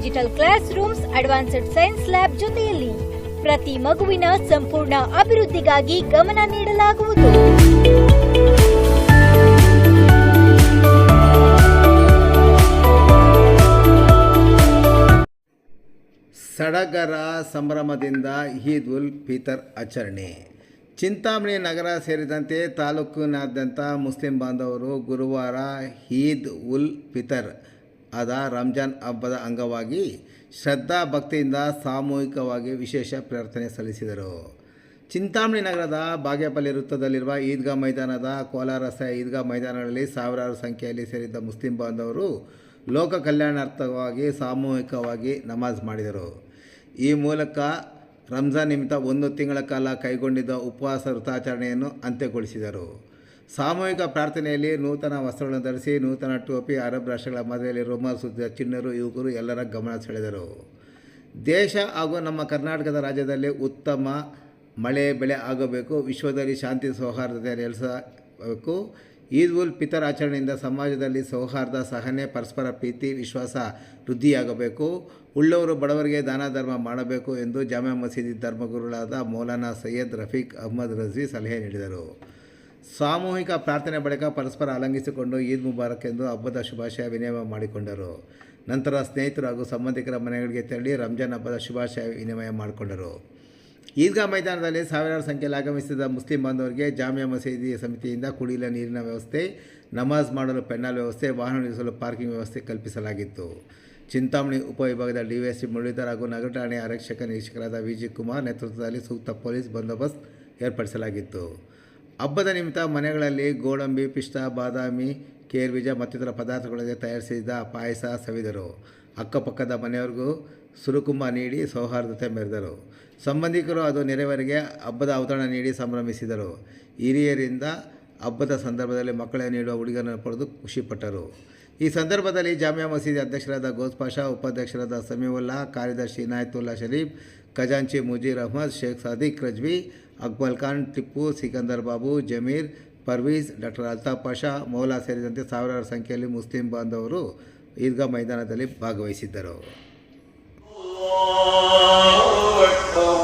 Digital classrooms advanced science lab ಜೊತೆಯಲ್ಲಿ ಪ್ರತಿ ಮಗುವಿನ ಸಂಪೂರ್ಣ ಅಭಿವೃದ್ಧಿಗಾಗಿ ಗಮನ ನೀಡಲಾಗುವುದು. ಸಡಗರ ಸಂಭ್ರಮದಿಂದ ಈದ್ ಉಲ್ ಫಿತರ್ ಆಚರಣೆ. ಚಿಂತಾಮಣಿ ನಗರ ಸೇರಿದಂತೆ ತಾಲೂಕಿನಾದ್ಯಂತ ಮುಸ್ಲಿಂ ಬಾಂಧವರು ಗುರುವಾರ ಈದ್ ಉಲ್ ಫಿತರ್ ಆದ ರಂಜಾನ್ ಹಬ್ಬದ ಅಂಗವಾಗಿ ಶ್ರದ್ಧಾ ಭಕ್ತಿಯಿಂದ ಸಾಮೂಹಿಕವಾಗಿ ವಿಶೇಷ ಪ್ರಾರ್ಥನೆ ಸಲ್ಲಿಸಿದರು. ಚಿಂತಾಮಣಿ ನಗರದ ಬಾಗೇಪಲ್ಲಿ ವೃತ್ತದಲ್ಲಿರುವ ಈದ್ಗಾ ಮೈದಾನದ ಕೋಲಾರ ಈದ್ಗಾ ಮೈದಾನಗಳಲ್ಲಿ ಸಾವಿರಾರು ಸಂಖ್ಯೆಯಲ್ಲಿ ಸೇರಿದ್ದ ಮುಸ್ಲಿಂ ಬಾಂಧವರು ಲೋಕ ಕಲ್ಯಾಣಾರ್ಥವಾಗಿ ಸಾಮೂಹಿಕವಾಗಿ ನಮಾಜ್ ಮಾಡಿದರು. ಈ ಮೂಲಕ ರಂಜಾನ್ ನಿಮಿತ್ತ ಒಂದು ತಿಂಗಳ ಕಾಲ ಕೈಗೊಂಡಿದ್ದ ಉಪವಾಸ ವೃತಾಚರಣೆಯನ್ನು ಅಂತ್ಯಗೊಳಿಸಿದರು. ಸಾಮೂಹಿಕ ಪ್ರಾರ್ಥನೆಯಲ್ಲಿ ನೂತನ ವಸ್ತ್ರಗಳನ್ನು ಧರಿಸಿ ನೂತನ ಟೋಪಿ, ಅರಬ್ ರಾಷ್ಟ್ರಗಳ ಮದುವೆಯಲ್ಲಿ ರೋಮಾನ್ ಸುತ್ತಿದ ಚಿನ್ನರು ಯುವಕರು ಎಲ್ಲರ ಗಮನ ಸೆಳೆದರು. ದೇಶ ಹಾಗೂ ನಮ್ಮ ಕರ್ನಾಟಕದ ರಾಜ್ಯದಲ್ಲಿ ಉತ್ತಮ ಮಳೆ, ಬೆಳೆ ಆಗಬೇಕು. ವಿಶ್ವದಲ್ಲಿ ಶಾಂತಿ ಸೌಹಾರ್ದತೆ ನೆಲೆಸಬೇಕು. ಈದ್ ಉಲ್ ಫಿತರ್ ಆಚರಣೆಯಿಂದ ಸಮಾಜದಲ್ಲಿ ಸೌಹಾರ್ದ, ಸಹನೆ, ಪರಸ್ಪರ ಪ್ರೀತಿ, ವಿಶ್ವಾಸ ವೃದ್ಧಿಯಾಗಬೇಕು. ಉಳ್ಳವರು ಬಡವರಿಗೆ ದಾನ ಧರ್ಮ ಮಾಡಬೇಕು ಎಂದು ಜಾಮಾ ಮಸೀದಿ ಧರ್ಮಗುರುಗಳಾದ ಮೌಲಾನಾ ಸೈಯದ್ ರಫೀಕ್ ಅಹ್ಮದ್ ರಜ್ವಿ ಸಲಹೆ ನೀಡಿದರು. ಸಾಮೂಹಿಕ ಪ್ರಾರ್ಥನೆ ಬಳಿಕ ಪರಸ್ಪರ ಆಲಂಗಿಸಿಕೊಂಡು ಈದ್ ಮುಬಾರಕ್ ಎಂದು ಹಬ್ಬದ ಶುಭಾಶಯ ವಿನಿಮಯ ಮಾಡಿಕೊಂಡರು. ನಂತರ ಸ್ನೇಹಿತರು ಹಾಗೂ ಸಂಬಂಧಿಕರ ಮನೆಗಳಿಗೆ ತೆರಳಿ ರಂಜಾನ್ ಹಬ್ಬದ ಶುಭಾಶಯ ವಿನಿಮಯ ಮಾಡಿಕೊಂಡರು. ಈದ್ಗಾ ಮೈದಾನದಲ್ಲಿ ಸಾವಿರಾರು ಸಂಖ್ಯೆಯಲ್ಲಿ ಆಗಮಿಸಿದ ಮುಸ್ಲಿಂ ಬಾಂಧವರಿಗೆ ಜಾಮಿಯಾ ಮಸೀದಿ ಸಮಿತಿಯಿಂದ ಕುಡಿಯಲ ನೀರಿನ ವ್ಯವಸ್ಥೆ, ನಮಾಜ್ ಮಾಡಲು ಪೆನ್ನಲ್ ವ್ಯವಸ್ಥೆ, ವಾಹನ ನಿಲ್ಲಿಸಲು ಪಾರ್ಕಿಂಗ್ ವ್ಯವಸ್ಥೆ ಕಲ್ಪಿಸಲಾಗಿತ್ತು. ಚಿಂತಾಮಣಿ ಉಪವಿಭಾಗದ ಡಿವೈಎಸ್ಸಿ ಮುರಳೀಧರ್ ಹಾಗೂ ನಗರ ಠಾಣೆ ಆರಕ್ಷಕ ನಿರೀಕ್ಷಕರಾದ ವಿ ಜಿ ಕುಮಾರ್ ನೇತೃತ್ವದಲ್ಲಿ ಸೂಕ್ತ ಪೊಲೀಸ್ ಬಂದೋಬಸ್ತ್ ಏರ್ಪಡಿಸಲಾಗಿತ್ತು. ಹಬ್ಬದ ನಿಮಿತ್ತ ಮನೆಗಳಲ್ಲಿ ಗೋಡಂಬಿ, ಪಿಸ್ತಾ, ಬಾದಾಮಿ ಕೇರ್ಬೀಜ ಮತ್ತಿತರ ಪದಾರ್ಥಗಳಿಗೆ ತಯಾರಿಸಿದ ಪಾಯಸ ಸವಿದರು. ಅಕ್ಕಪಕ್ಕದ ಮನೆಯವರಿಗೂ ಸುರುಕುಂಬ ನೀಡಿ ಸೌಹಾರ್ದತೆ ಮೆರೆದರು. ಸಂಬಂಧಿಕರು ಅದು ನೆರೆಯವರಿಗೆ ಹಬ್ಬದ ಔತಣ ನೀಡಿ ಸಂಭ್ರಮಿಸಿದರು. ಹಿರಿಯರಿಂದ ಹಬ್ಬದ ಸಂದರ್ಭದಲ್ಲಿ ಮಕ್ಕಳಿಗೆ ನೀಡುವ ಉಡುಗೊರೆಯನ್ನು ಪಡೆದು ಖುಷಿಪಟ್ಟರು. ಈ ಸಂದರ್ಭದಲ್ಲಿ ಜಾಮಿಯಾ ಮಸೀದಿ ಅಧ್ಯಕ್ಷರಾದ ಗೋಸ್ ಪಾಷಾ, ಉಪಾಧ್ಯಕ್ಷರಾದ ಸಮೀವುಲ್ಲಾ, ಕಾರ್ಯದರ್ಶಿ ಇನಾಯತುಲ್ಲಾ ಶರೀಫ್, ಖಜಾಂಚಿ ಮುಜೀರ್ ಅಹ್ಮದ್, ಶೇಖ್ ಸಾದಿಕ್ ರಜ್ವಿ ಅಕ್ಬಲ್ ಖಾನ್ ಟಿಪ್ಪು ಸಿಕಂದರ್ ಬಾಬು ಜಮೀರ್ ಪರ್ವೀಸ್ ಡಾಕ್ಟರ್ ಅಲ್ತಾಫ್ ಪಾಷಾ ಮೌಲಾ ಸೇರಿದಂತೆ ಸಾವಿರಾರು ಸಂಖ್ಯೆಯಲ್ಲಿ ಮುಸ್ಲಿಂ ಬಾಂಧವರು ಈದ್ಗಾ ಮೈದಾನದಲ್ಲಿ ಭಾಗವಹಿಸಿದ್ದರು الله أكبر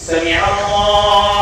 سمع الله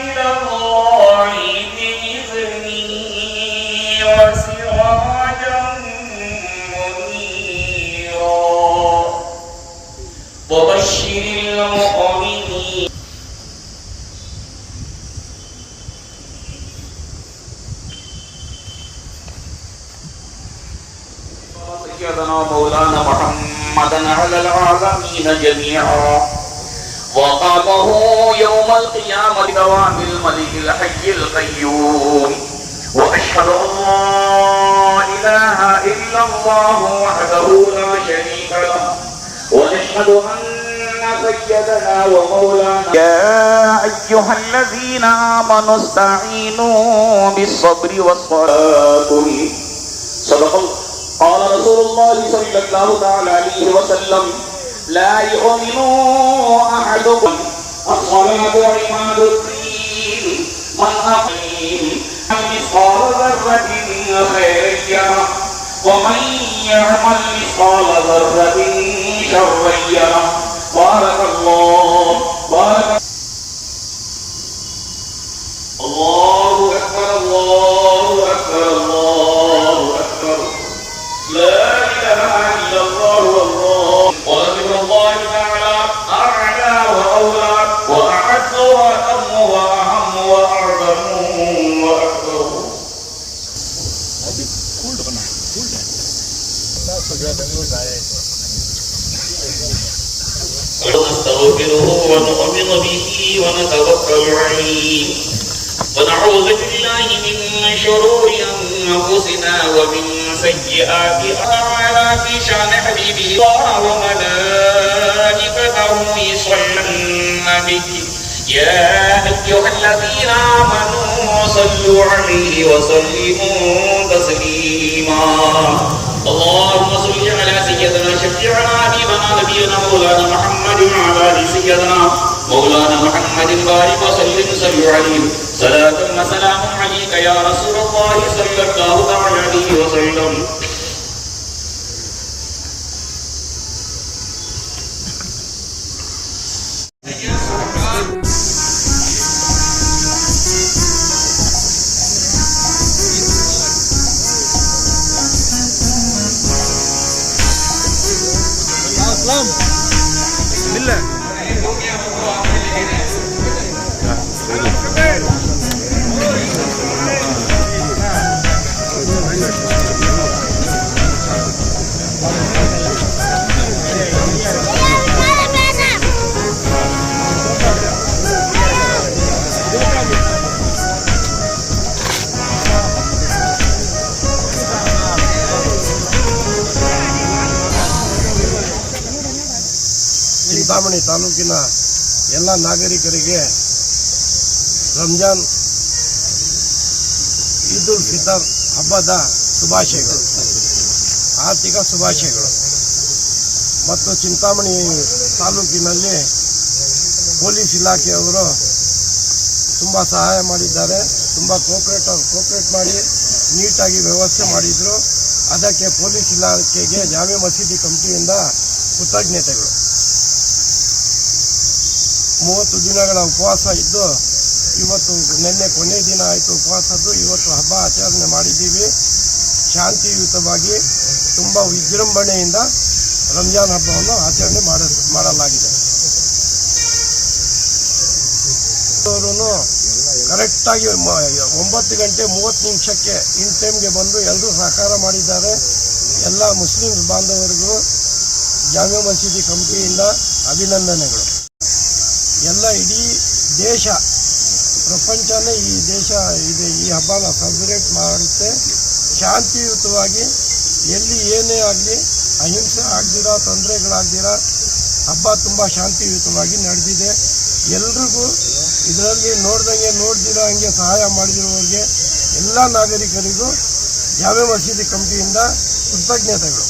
سيدنا مولانا محمدا على العالمين جميعا. وقامه يوم القيامة دوام الملك الحي القيوم. وأشهد أن لا إله إلا الله وحده لا شريك له. ونشهد أن يا أيها الذين آمنوا استعينوا بالصبر والصلاة. صدق الله. قال رسول الله صلى الله عليه وسلم لا يؤمن أحدكم. الصلاة عماد الدين من أقيم مثقال ذرة خير يره ومن يعمل مثقال ذرة شر يره بارك الله بارك ونستغفره ونؤمن به ونتوكل عليه. ونعوذ بالله من شرور أنفسنا ومن سيئات أعمالنا في شأن حبيبه الله وملائكته يصلون به. يا أيها الذين آمنوا صلوا عليه وسلموا تسليما. اللهم صل على سيدنا شفيعنا حبيبنا نبينا مولانا محمد وعلى آل سيدنا مولانا محمد بارك وسلم صلوا عليه. صلاة وسلام عليك يا رسول الله صلى الله عليه وسلم. இல்லை. ಚಿಂತಾಮಣಿ ತಾಲೂಕಿನ ಎಲ್ಲ ನಾಗರಿಕರಿಗೆ ರಂಜಾನ್ ಈದ್ ಉಲ್ ಫಿತರ್ ಹಬ್ಬದ ಶುಭಾಶಯಗಳು. ಆರ್ಥಿಕ ಶುಭಾಶಯಗಳು. ಮತ್ತು ಚಿಂತಾಮಣಿ ತಾಲೂಕಿನಲ್ಲಿ ಪೊಲೀಸ್ ಇಲಾಖೆಯವರು ತುಂಬ ಸಹಾಯ ಮಾಡಿದ್ದಾರೆ. ತುಂಬ ಕೋಪ್ರೇಟ್ ಕೋಪ್ರೇಟ್ ಮಾಡಿ ನೀಟಾಗಿ ವ್ಯವಸ್ಥೆ ಮಾಡಿದರು. ಅದಕ್ಕೆ ಪೊಲೀಸ್ ಇಲಾಖೆಗೆ ಜಾಮೆ ಮಸೀದಿ ಕಮಿಟಿಯಿಂದ ಕೃತಜ್ಞತೆಗಳು. ಮೂವತ್ತು ದಿನಗಳ ಉಪವಾಸ ಇದ್ದು, ಇವತ್ತು ನಿನ್ನೆ ಕೊನೆ ದಿನ ಆಯಿತು ಉಪವಾಸದ್ದು. ಇವತ್ತು ಹಬ್ಬ ಆಚರಣೆ ಮಾಡಿದ್ದೀವಿ. ಶಾಂತಿಯುತವಾಗಿ, ತುಂಬ ವಿಜೃಂಭಣೆಯಿಂದ ರಂಜಾನ್ ಹಬ್ಬವನ್ನು ಆಚರಣೆ ಮಾಡ, ಮಾಡಲಾಗಿದೆ. ಕರೆಕ್ಟಾಗಿ ಒಂಬತ್ತು ಗಂಟೆ ಮೂವತ್ತು ನಿಮಿಷಕ್ಕೆ ಇನ್ ಟೈಮ್ಗೆ ಬಂದು ಎಲ್ಲರೂ ಸಹಕಾರ ಮಾಡಿದ್ದಾರೆ. ಎಲ್ಲ ಮುಸ್ಲಿಂ ಬಾಂಧವರಿಗೂ ಜಾಮಿಯಾ ಮಸೀದಿ ಕಮಿಟಿಯಿಂದ ಅಭಿನಂದನೆಗಳು. ಎಲ್ಲ ಇಡೀ ದೇಶ, ಪ್ರಪಂಚನೇ ಈ ದೇಶ ಇದೆ, ಈ ಹಬ್ಬನ ಸೆಲೆಬ್ರೇಟ್ ಮಾಡುತ್ತೆ. ಶಾಂತಿಯುತವಾಗಿ ಎಲ್ಲಿ ಏನೇ ಆಗಲಿ, ಅಹಿಂಸೆ ಆಗದಿರ, ತೊಂದರೆಗಳಾಗ್ದಿರ, ಹಬ್ಬ ತುಂಬ ಶಾಂತಿಯುತವಾಗಿ ನಡೆದಿದೆ. ಎಲ್ರಿಗೂ ಇದರಲ್ಲಿ ನೋಡ್ದಂಗೆ, ನೋಡ್ದಿರೋ ಹಂಗೆ ಸಹಾಯ ಮಾಡಿದಿರೋರಿಗೆ ಎಲ್ಲ ನಾಗರಿಕರಿಗೂ ಜಾಮೆ ಮಸೀದಿ ಕಮಿಟಿಯಿಂದ ಕೃತಜ್ಞತೆಗಳು.